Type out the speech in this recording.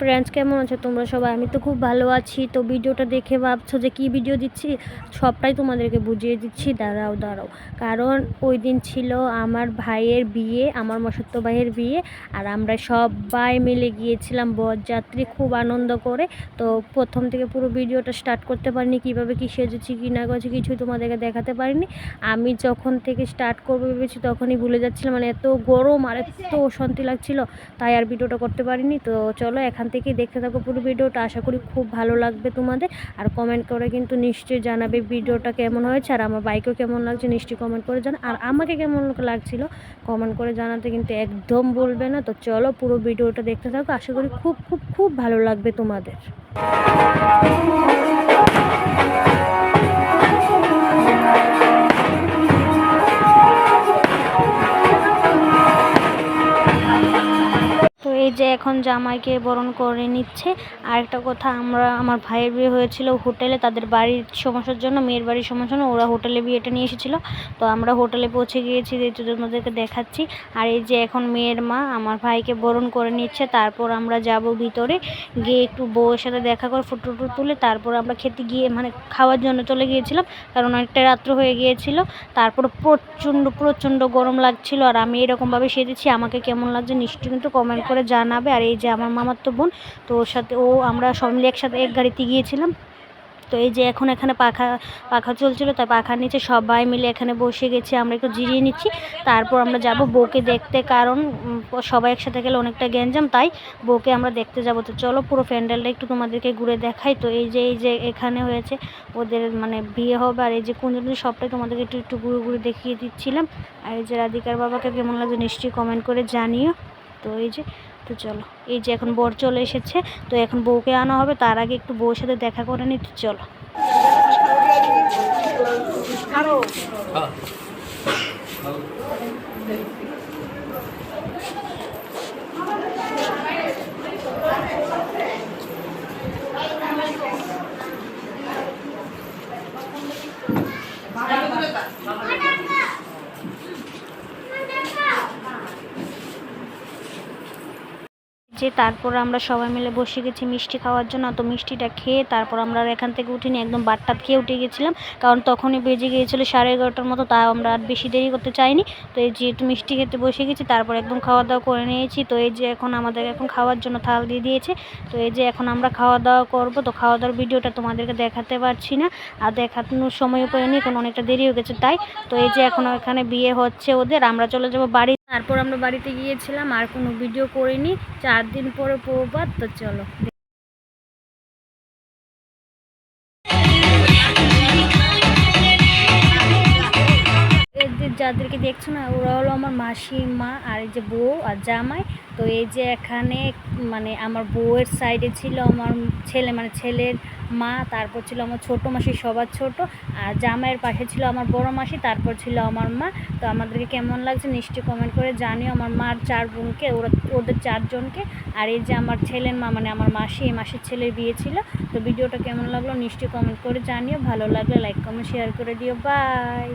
Friends কেমন আছো তোমরা সবাই? আমি তো খুব ভালো আছি। তো ভিডিওটা দেখে ভাবছ যে কি ভিডিও দিচ্ছি? সবটাই তোমাদেরকে বুঝিয়ে দিচ্ছি। দাঁড়াও দাঁড়াও। কারণ ওই দিন ছিল আমার ভাইয়ের বিয়ে, আমার মসত্ব ভাইয়ের বিয়ে, আর আমরা সবাই মিলে গিয়েছিলাম বরযাত্রী। খুব আনন্দ করে। তো প্রথম থেকে পুরো ভিডিওটা স্টার্ট করতে পারিনি। কীভাবে কী সেজেছি, কী না করছি কিছুই তোমাদেরকে দেখাতে পারিনি। আমি যখন থেকে স্টার্ট করব ভেবেছি তখনই ভুলে যাচ্ছিলাম। মানে এত গরম আর এত অশান্তি লাগছিল, তাই আর ভিডিওটা করতে পারিনি। তো চলো, এখান থেকেই দেখতে থাকো পুরো ভিডিওটা। আশা করি খুব ভালো লাগবে তোমাদের। আর কমেন্ট করে কিন্তু নিশ্চয়ই জানাবে ভিডিওটা কেমন হয়েছে আর আমার বাইকেও কেমন লাগছে। নিশ্চয়ই কমেন্ট করে জানা আর আমাকে কেমন লাগছিল কমেন্ট করে জানাতে কিন্তু একদম বলবে না। তো চলো পুরো ভিডিওটা দেখতে থাকো। আশা করি খুব খুব খুব ভালো লাগবে তোমাদের। যে এখন জামাইকে বরণ করে নিচ্ছে। আর একটা কথা, আমরা, আমার ভাইয়ের বিয়ে হয়েছিল হোটেলে, তাদের বাড়ির সমস্যার জন্য, মেয়ের বাড়ির সমস্যার জন্য, ওরা হোটেলে বিয়েটা নিয়ে এসেছিল। তো আমরা হোটেলে পৌঁছে গিয়েছি যে তোমাদেরকে দেখাচ্ছি। আর এই যে এখন মেয়ের মা, আমার ভাইকে বরণ করে নিচ্ছে, তারপর আমরা যাব ভিতরে, গিয়ে একটু বউয়ের সাথে দেখা করে ফটো টুটো তুলে, তারপর আমরা খেতে গিয়ে মানে খাওয়ার জন্য চলে গিয়েছিলাম, কারণ অনেকটা রাত্র হয়ে গিয়েছিল। তারপর প্রচণ্ড প্রচণ্ড গরম লাগছিল, আর আমি এরকমভাবে সেজেছি, আমাকে কেমন লাগছে, নিশ্চয়ই কিন্তু কমেন্ট করে জানাবে আর এই যে আমার মামার তো বোন, তো ওর সাথে ও, আমরা সব মিলে একসাথে এক গাড়িতে গিয়েছিলাম। তো এই যে এখন এখানে পাখা পাখা চলছিল, তাই পাখার নিচে সবাই মিলে এখানে বসে গেছি, আমরা একটু জিরিয়ে নিচ্ছি। তারপর আমরা যাব বউকে দেখতে, কারণ সবাই একসাথে গেলে অনেকটা গ্যাঞ্জাম, তাই বউকে আমরা দেখতে যাব। তো চলো পুরো প্যান্ডেলটা একটু তোমাদেরকে ঘুরে দেখাই। তো এই যে এই যে এখানে হয়েছে ওদের মানে বিয়ে হবে, আর এই যে কুঞ্জনি সবটাই তোমাদেরকে একটু একটু ঘুরে ঘুরে দেখিয়ে দিচ্ছিলাম। আর এই যে রাধিকার বাবাকে কেমন লাগছে, নিশ্চয়ই কমেন্ট করে জানিও। তো এই যে তো চলো, এই যে এখন বর চলে এসেছে, তো এখন বউকে আনা হবে, তার আগে একটু বউর সাথে দেখা করে নিতে চলো। যে তারপর আমরা সবাই মিলে বসে গেছি মিষ্টি খাওয়ার জন্য, তো মিষ্টিটা খেয়ে তারপর আমরা এখান থেকে উঠিনি, একদম বারটাত খেয়ে উঠে গেছিলাম। কারণ তখনই বেজে গিয়েছিল সাড়ে এগারোটার মতো, তাও আমরা আর বেশি দেরি করতে চাইনি। তো এই যেহেতু মিষ্টি খেতে বসে গেছি, তারপর একদম খাওয়া দাওয়া করে নিয়েছি। তো এই যে এখন আমাদের এখন খাওয়ার জন্য থাল দিয়ে দিয়েছে। তো এই যে এখন আমরা খাওয়া দাওয়া করব, তো খাওয়া দাওয়ার ভিডিওটা তোমাদেরকে দেখাতে পারছি না। আর দেখানোর সময় পাইনি কারণ অনেকটা দেরি হয়ে গেছে তাই। তো এই যে এখন এখানে বিয়ে হচ্ছে ওদের, আমরা চলে যাব বাড়ি তারপর আমরা বাড়িতে গিয়েছিলাম আর কোনো ভিডিও করিনি। চার দিন পরে প্রবাদ তো চলো। যাদেরকে দেখছ না, ওরা হলো আমার মাসি মা আর এই যে বউ আর জামাই। তো এই যে এখানে মানে আমার বউয়ের সাইডে ছিল আমার ছেলে মানে ছেলের মা, তারপর ছিল আমার ছোট মাসি, সবার ছোট। আর জামাইয়ের পাশে ছিল আমার বড় মাসি, তারপর ছিল আমার মা। তো আমাদেরকে কেমন লাগছে নিশ্চয়ই কমেন্ট করে জানিও আমার মার চার বোনকে, ওরা, ওদের চারজনকে আর এই যে আমার ছেলের মা মানে আমার মাসি, এই মাসির ছেলের বিয়ে ছিল। তো ভিডিওটা কেমন লাগল নিশ্চয়ই কমেন্ট করে জানিও। ভালো লাগলে লাইক কমেন্ট শেয়ার করে দিও। বাই